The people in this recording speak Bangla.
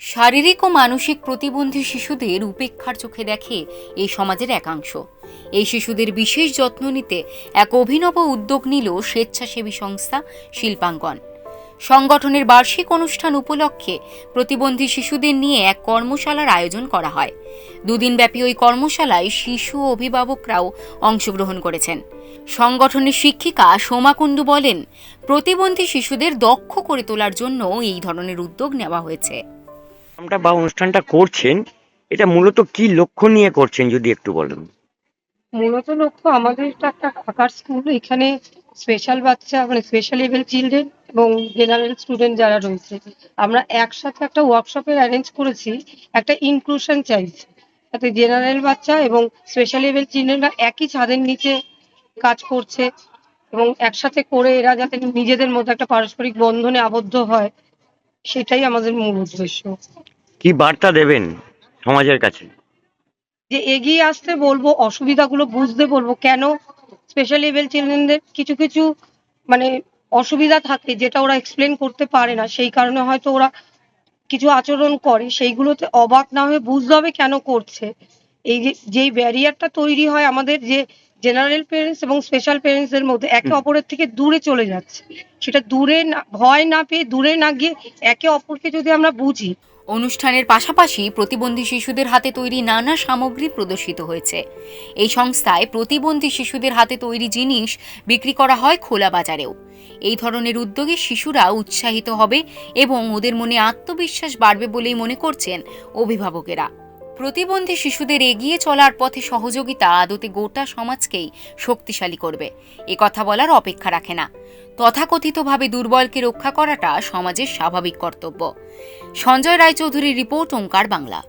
শারীরিক ও মানসিক প্রতিবন্ধী শিশুদের উপেক্ষার চোখে দেখে এই সমাজের একাংশ। এই শিশুদের বিশেষ যত্ন নিতে এক অভিনব উদ্যোগ নিল স্বেচ্ছাসেবী সংস্থা শিল্পাঙ্গন। সংগঠনের বার্ষিক অনুষ্ঠান উপলক্ষে প্রতিবন্ধী শিশুদের নিয়ে এক কর্মশালার আয়োজন করা হয়। দুদিনব্যাপী ওই কর্মশালায় শিশু অভিভাবকরাও অংশগ্রহণ করেছেন। সংগঠনের শিক্ষিকা সোমা কুণ্ডু বলেন, প্রতিবন্ধী শিশুদের দক্ষ করে তোলার জন্য এই ধরনের উদ্যোগ নেওয়া হয়েছে। প্রোগ্রামটা বা অনুষ্ঠানটা করছেন, এটা মূলত কি লক্ষ্য নিয়ে করছেন, যদি একটু বলেন? মূলত লক্ষ্য আমাদের একটা আঁকার স্কুল এখানে স্পেশাল বাচ্চা মানে স্পেশাল এবল চিলড্রেন এবং জেনারেল স্টুডেন্ট যারা রয়েছে, আমরা একসাথে একটা ওয়ার্কশপের অ্যারেঞ্জ করেছি, একটা ইনক্লুশন চাইছি। যাতে জেনারেল বাচ্চা এবং স্পেশাল এবল চিলড্রেনরা একই ছাদের নিচে কাজ করছে এবং একসাথে করে এরা যাতে নিজেদের মধ্যে একটা পারস্পরিক বন্ধনে আবদ্ধ হয়। সেটাই আমাদের মূল উদ্দেশ্য। কি বার্তা দেবেন সমাজের কাছে? যে এগিয়ে আসতে বলব অসুবিধাগুলো বুঝতে বলব কেন স্পেশাল এবেল চিলড্রেনদের কিছু কিছু মানে অসুবিধা থাকে যেটা ওরা এক্সপ্লেন করতে পারে না। সেই কারণে হয়তো ওরা কিছু আচরণ করে সেইগুলোতে অবাক না হয়ে বুঝতে হবে কেন করছে। এই যে যেই ব্যারিয়ারটা তৈরি হয় আমাদের যে জেনারেল পেরেন্টস এবং স্পেশাল পেরেন্টসের মধ্যে একে অপরের থেকে দূরে চলে যাচ্ছে। সেটা দূরে না ভয় না পেয়ে দূরে না গিয়ে একে অপরকে যদি আমরা বুঝি। অনুষ্ঠানের পাশাপাশি প্রতিবন্ধী শিশুদের হাতে তৈরি নানা সামগ্রী প্রদর্শিত হয়েছে। এই সংস্থায় প্রতিবন্ধী শিশুদের হাতে তৈরি জিনিস বিক্রি করা হয় খোলা বাজারেও। এই ধরনের উদ্যোগে শিশুরা উৎসাহিত হবে এবং ওদের মনে আত্মবিশ্বাস বাড়বে বলেই মনে করছেন অভিভাবকেরা। প্রতিবন্ধী শিশুদের এগিয়ে চলার পথে সহযোগিতা আদতে গোটা সমাজকেই শক্তিশালী করবে। এ কথা বলার অপেক্ষা রাখে না। তথাকথিতভাবে দুর্বলকে রক্ষা করাটা সমাজের স্বাভাবিক কর্তব্য। সঞ্জয় রায়চৌধুরীর রিপোর্ট ওঙ্কার বাংলা।